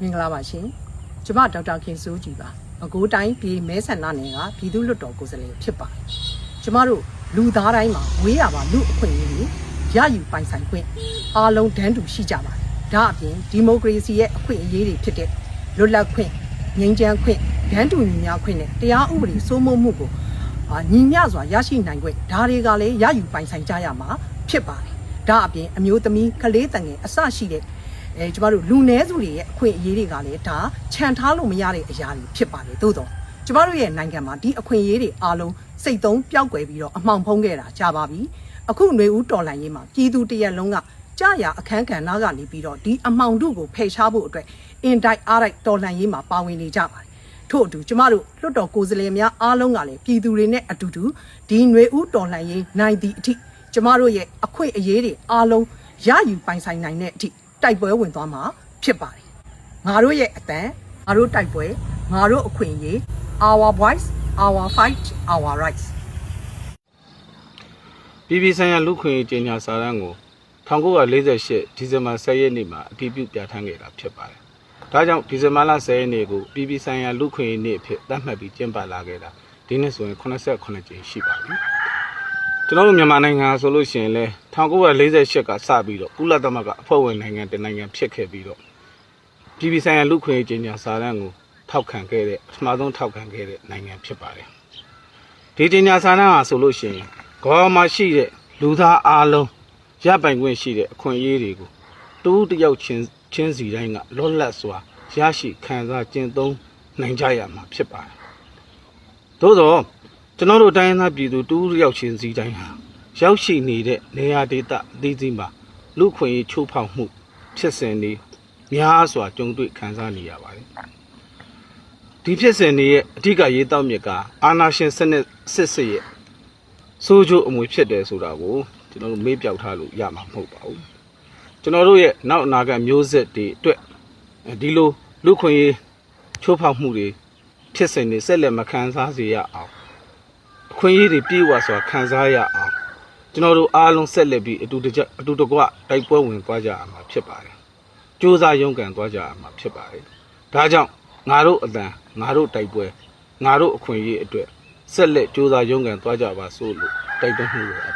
မင်္ဂလာပါရှင်ကျမဒေါက်တာခင်စိုးကြည်ပါအကိုတိုင်းပြည်မဲဆန္ဒနယ်ကပြည်သူ့လွတ်တော်ကိုယ်စားလှယ်ဖြစ်ပါတယ်ကျမတို့လူသားတိုင်းမှာဝေးရပါလူအခွင့်အရေးတွေရယူပိုင်ဆိုင်ခွင့်အားလုံးတန်းတူရှိကြပါတယ်ဒါအပြင်ဒီမိုကရေစီရဲ့အခွင့်အရေးတွေဖြစ်တဲ့လွတ်လပ်ခွင့်ငြိမ်းချမ်းခွင့်ဒန်းတူညီမျှခွင့်နဲ့တရားဥပဒေစိုးမိုးမှုကိုအာညီမျှစွာရရှိနိုင်ခွင့်ဒါတွေကလည်းရယူပိုင်ဆိုင်ကြရမှာဖြစ်ပါတယ်ဒါအပြင်အမျိုးသမီးကလေးတငယ်အစရှိတဲ့ အဲကျမတို့လူနည်းစုတွေရဲ့အခွင့်အရေးတွေကလည်းဒါခြံထားလို့မရတဲ့အရာတွေဖြစ်ပါလေသို့တော့ကျမတို့ရဲ့နိုင်ငံမှာဒီအခွင့်အရေးတွေအားလုံးစိတ်သုံးပျောက်ကွယ်ပြီးတော့အမှောင်ဖုံးခဲ့တာကြာပါပြီအခုຫນွေဦးတော်လှန်ရေးမှာပြည်သူတရက်လုံးကကြာရအခန်းကဏ္ဍကနေပြီးတော့ဒီအမှောင်တုကိုဖယ်ရှားဖို့အတွက်အင်တိုက်အားတိုက်တော်လှန်ရေးမှာပါဝင်နေကြပါတယ်ထို့အတူကျမတို့လွတ်တော်ကိုယ်စားလှယ်များအားလုံးကလည်းပြည်သူတွေနဲ့အတူတူဒီຫນွေဦးတော်လှန်ရေးနိုင်သည့်အထိကျမတို့ရဲ့အခွင့်အရေးတွေအားလုံးရယူပိုင်ဆိုင်နိုင်တဲ့အထိ တိုက်ပွဲဝင်သွားမှာဖြစ်ပါတယ်။ငါတို့ရဲ့အတန်ငါတို့တိုက်ပွဲငါတို့အခွင့်အရေး our voice our fight our rights ပြည်ပြည်ဆိုင်ရာလူခွင့်ရေးကြေညာစာတမ်းကို1948ဒီဇင်ဘာ10ရက်နေ့မှာအတည်ပြုပြဋ္ဌာန်းခဲ့တာဖြစ်ပါတယ်။ဒါကြောင့်ဒီဇင်ဘာလ10ရက်နေ့ကိုပြည်ပြည်ဆိုင်ရာလူခွင့်ရေးနေ့အဖြစ်သတ်မှတ်ပြီးကျင်းပလာခဲ့တာဒီနှစ်ဆိုရင်89ကြိမ်ရှိပါပြီ။ ကျွန်တော်တို့မြန်မာနိုင်ငံဆိုလို့ရှိရင်လဲ1948ကစပြီးတော့ကုလသမဂ္ဂအဖွဲ့ဝင်နိုင်ငံတစ်နိုင်ငံဖြစ်ခဲ့ပြီးတော့ပြည်ပြည်ဆိုင်ရာလူခွင့်ရေးကြေညာစာတမ်းကိုထောက်ခံခဲ့တဲ့ပထမဆုံးထောက်ခံခဲ့တဲ့နိုင်ငံဖြစ်ပါတယ်။ဒီကြေညာစာတမ်းဟာဆိုလို့ရှိရင်ကမ္ဘာမှာရှိတဲ့လူသားအားလုံးရပိုင်ခွင့်ရှိတဲ့အခွင့်အရေးတွေကိုတူးတစ်ယောက်ချင်းချင်းစီတိုင်းကလွတ်လပ်စွာရရှိခံစားကျင့်သုံးနိုင်ကြရမှာဖြစ်ပါတယ်။သို့သော ကျွန်တော်တို့တိုင်းရင်းသားပြည်သူတူးတစ်ယောက်ချင်းစီတိုင်းဟာရောက်ရှိနေတဲ့နေရာဒေသအသီးသီးမှာလူခွင့်ရေးချိုးဖောက်မှုဖြစ်စဉ်တွေများစွာကြုံတွေ့ခံစားနေရပါတယ်။ဒီဖြစ်စဉ်တွေရဲ့အဓိကရေးတောက်မြစ်ကအာနာရှင်စနစ်စစ်စစ်ရဲ့ဆိုးကျိုးအမွေဖြစ်တယ်ဆိုတာကိုကျွန်တော်တို့မေ့ပြောက်ထားလို့ရမှာမဟုတ်ပါဘူးကျွန်တော်တို့ရဲ့နောက်အနာဂတ်မျိုးဆက်တွေအတွက်ဒီလိုလူခွင့်ရေးချိုးဖောက်မှုတွေဖြစ်စဉ်တွေဆက်လက်မခံစားစေရအောင် အခွင့်အရေးတွေပြေဝစွာခံစားရအောင်ကျွန်တော်တို့အားလုံးဆက်လက်ပြီးအတူတကြအတူတကွတိုက်ပွဲဝင်သွားကြရမှာဖြစ်ပါတယ်စူးစမ်းရုန်းကန်သွားကြရမှာဖြစ်ပါတယ်ဒါကြောင့်ငါတို့အတန်ငါတို့တိုက်ပွဲငါတို့အခွင့်အရေးအတွက်ဆက်လက်ကြိုးစားရုန်းကန်သွားကြပါစို့လို့တိုက်တွန်းမှုလိုအပ်ပါ